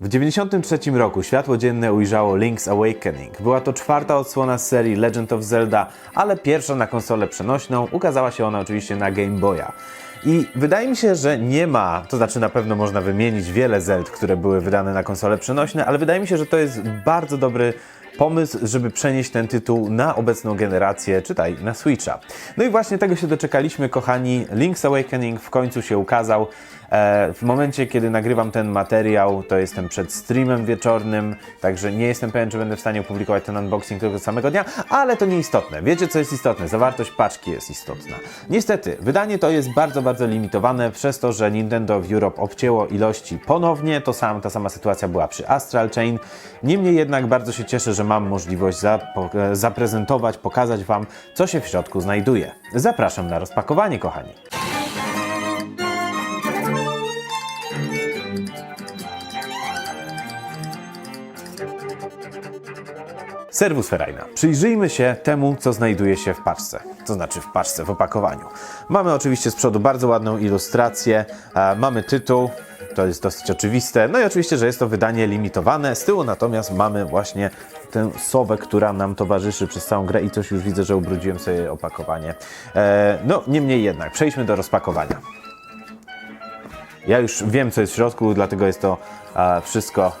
W 1993 roku światło dzienne ujrzało Link's Awakening. Była to czwarta odsłona z serii Legend of Zelda, ale pierwsza na konsolę przenośną. Ukazała się ona oczywiście na Game Boya. I wydaje mi się, że nie ma, to znaczy na pewno można wymienić wiele Zeld, które były wydane na konsole przenośne, ale wydaje mi się, że to jest bardzo dobry pomysł, żeby przenieść ten tytuł na obecną generację, czytaj, na Switcha. No i właśnie tego się doczekaliśmy, kochani. Link's Awakening w końcu się ukazał. E, w momencie, kiedy nagrywam ten materiał, to jestem przed streamem wieczornym, także nie jestem pewien, czy będę w stanie opublikować ten unboxing tego samego dnia, ale to nieistotne. Wiecie, co jest istotne? Zawartość paczki jest istotna. Niestety, wydanie to jest bardzo, bardzo limitowane przez to, że Nintendo w Europe obcięło ilości ponownie. To sam, ta sama sytuacja była przy Astral Chain. Niemniej jednak bardzo się cieszę, że mam możliwość zaprezentować, pokazać Wam, co się w środku znajduje. Zapraszam na rozpakowanie, kochani. Serwus Ferajna. Przyjrzyjmy się temu, co znajduje się w paczce. To znaczy w paczce, w opakowaniu. Mamy oczywiście z przodu bardzo ładną ilustrację, e, mamy tytuł, to jest dosyć oczywiste. No i oczywiście, że jest to wydanie limitowane. Z tyłu natomiast mamy właśnie tę sowę, która nam towarzyszy przez całą grę i coś już widzę, że ubrudziłem sobie opakowanie. E, no, niemniej jednak, przejdźmy do rozpakowania. Ja już wiem, co jest w środku, dlatego jest to e, wszystko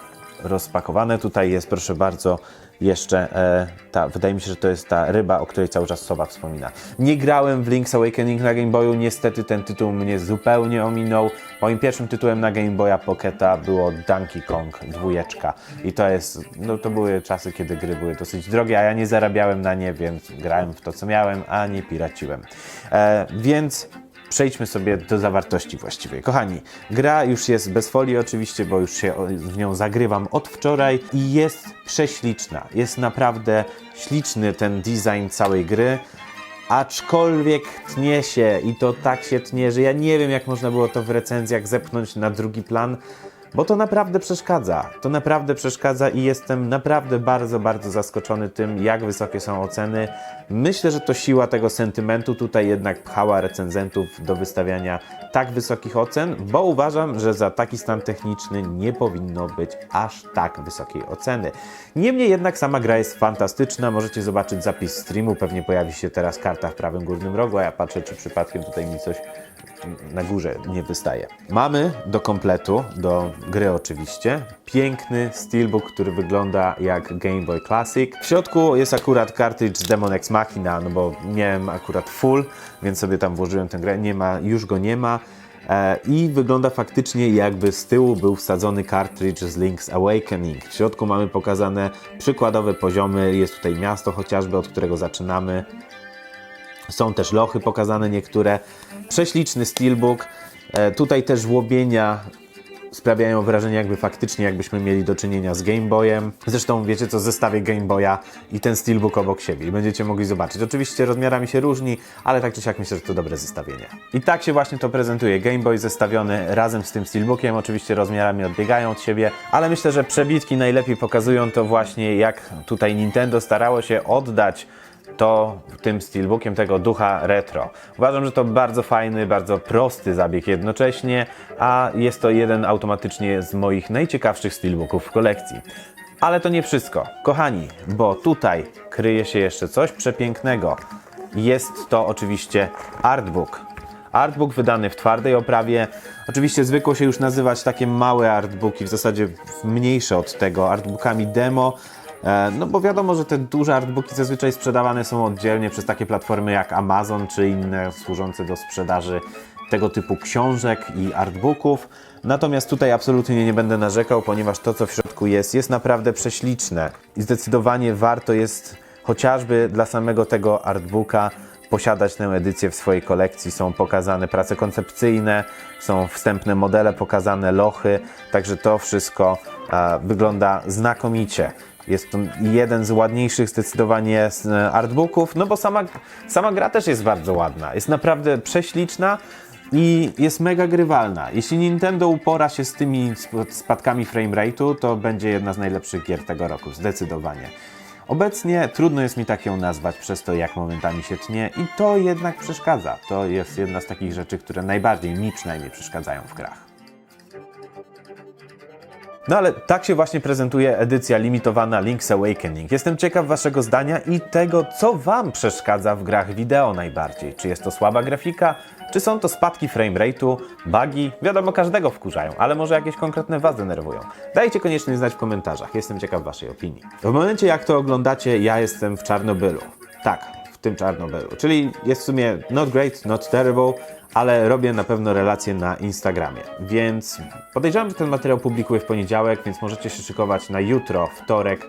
rozpakowane. Tutaj jest, proszę bardzo, jeszcze e, ta, wydaje mi się, że to jest ta ryba, o której cały czas Sowa wspomina. Nie grałem w Link's Awakening na Game Boyu, niestety ten tytuł mnie zupełnie ominął. Moim pierwszym tytułem na Game Boya Pocketa było Donkey Kong dwójeczka i to jest, no to były czasy, kiedy gry były dosyć drogie, a ja nie zarabiałem na nie, więc grałem w to, co miałem, a nie piraciłem. E, więc Przejdźmy sobie do zawartości właściwej. Kochani, gra już jest bez folii oczywiście, bo już się w nią zagrywam od wczoraj i jest prześliczna. Jest naprawdę śliczny ten design całej gry. Aczkolwiek tnie się i to tak się tnie, że ja nie wiem, jak można było to w recenzjach zepchnąć na drugi plan, bo to naprawdę przeszkadza. To naprawdę przeszkadza i jestem naprawdę bardzo, bardzo zaskoczony tym, jak wysokie są oceny. Myślę, że to siła tego sentymentu tutaj jednak pchała recenzentów do wystawiania tak wysokich ocen, bo uważam, że za taki stan techniczny nie powinno być aż tak wysokiej oceny. Niemniej jednak sama gra jest fantastyczna. Możecie zobaczyć zapis streamu, pewnie pojawi się teraz karta w prawym górnym rogu, a ja patrzę, czy przypadkiem tutaj mi coś na górze nie wystaje. Mamy do kompletu, do gry oczywiście, piękny steelbook, który wygląda jak Game Boy Classic. W środku jest akurat cartridge Demon Ex Machina, no bo miałem akurat full, więc sobie tam włożyłem tę grę. Nie ma, już go nie ma. E, I wygląda faktycznie jakby z tyłu był wsadzony cartridge z Link's Awakening. W środku mamy pokazane przykładowe poziomy. Jest tutaj miasto chociażby, od którego zaczynamy. Są też lochy pokazane niektóre. Prześliczny steelbook. E, tutaj też łobienia sprawiają wrażenie, jakby faktycznie jakbyśmy mieli do czynienia z Game Boyem. Zresztą wiecie co, zestawię Game Boya i ten steelbook obok siebie i będziecie mogli zobaczyć. Oczywiście rozmiarami się różni, ale tak czy siak myślę, że to dobre zestawienie. I tak się właśnie to prezentuje. Game Boy zestawiony razem z tym steelbookiem. Oczywiście rozmiarami odbiegają od siebie, ale myślę, że przebitki najlepiej pokazują to właśnie, jak tutaj Nintendo starało się oddać to tym steelbookiem tego ducha retro. Uważam, że to bardzo fajny, bardzo prosty zabieg jednocześnie, a jest to jeden automatycznie z moich najciekawszych steelbooków w kolekcji. Ale to nie wszystko. Kochani, bo tutaj kryje się jeszcze coś przepięknego. Jest to oczywiście artbook. Artbook wydany w twardej oprawie. Oczywiście zwykło się już nazywać takie małe artbooki, w zasadzie mniejsze od tego, artbookami demo. E, No bo wiadomo, że te duże artbooki zazwyczaj sprzedawane są oddzielnie przez takie platformy jak Amazon czy inne służące do sprzedaży tego typu książek i artbooków. Natomiast tutaj absolutnie nie będę narzekał, ponieważ to, co w środku jest, jest naprawdę prześliczne i zdecydowanie warto jest chociażby dla samego tego artbooka posiadać tę edycję w swojej kolekcji. Są pokazane prace koncepcyjne, są wstępne modele, pokazane lochy, także to wszystko e, wygląda znakomicie. Jest to jeden z ładniejszych zdecydowanie e, artbooków, no bo sama, sama gra też jest bardzo ładna. Jest naprawdę prześliczna i jest mega grywalna. Jeśli Nintendo upora się z tymi sp- spadkami framerate'u, to będzie jedna z najlepszych gier tego roku, zdecydowanie. Obecnie trudno jest mi tak ją nazwać przez to, jak momentami się tnie i to jednak przeszkadza. To jest jedna z takich rzeczy, które najbardziej mi przynajmniej przeszkadzają w grach. No ale tak się właśnie prezentuje edycja limitowana Link's Awakening. Jestem ciekaw waszego zdania i tego, co wam przeszkadza w grach wideo najbardziej. Czy jest to słaba grafika, czy są to spadki framerate'u, bugi? Wiadomo, każdego wkurzają, ale może jakieś konkretne was denerwują. Dajcie koniecznie znać w komentarzach, jestem ciekaw waszej opinii. W momencie jak to oglądacie, ja jestem w Czarnobylu. Tak, tym Czarnobylu. Czyli jest w sumie not great, not terrible, ale robię na pewno relacje na Instagramie. Więc podejrzewam, że ten materiał publikuję w poniedziałek, więc możecie się szykować na jutro, wtorek,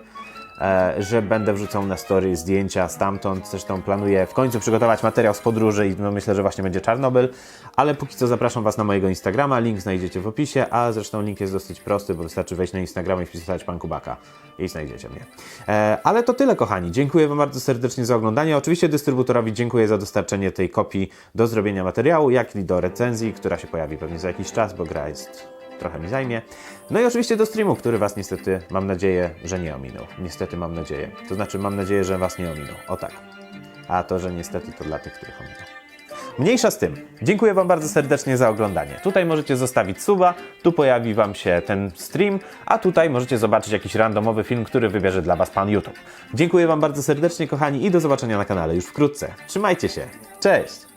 że będę wrzucał na story zdjęcia stamtąd. Zresztą planuję w końcu przygotować materiał z podróży i no myślę, że właśnie będzie Czarnobyl. Ale póki co zapraszam Was na mojego Instagrama, link znajdziecie w opisie, a zresztą link jest dosyć prosty, bo wystarczy wejść na Instagrama i wpisać Pan Kubaka i znajdziecie mnie. E, ale to tyle, kochani. Dziękuję Wam bardzo serdecznie za oglądanie. Oczywiście dystrybutorowi dziękuję za dostarczenie tej kopii do zrobienia materiału, jak i do recenzji, która się pojawi pewnie za jakiś czas, bo gra jest trochę mi zajmie. No i oczywiście do streamu, który Was niestety, mam nadzieję, że nie ominął. Niestety mam nadzieję. To znaczy, mam nadzieję, że Was nie ominął. O tak. A to, że niestety to dla tych, których ominął. Mniejsza z tym. Dziękuję Wam bardzo serdecznie za oglądanie. Tutaj możecie zostawić suba, tu pojawi Wam się ten stream, a tutaj możecie zobaczyć jakiś randomowy film, który wybierze dla Was Pan YouTube. Dziękuję Wam bardzo serdecznie, kochani, i do zobaczenia na kanale już wkrótce. Trzymajcie się. Cześć!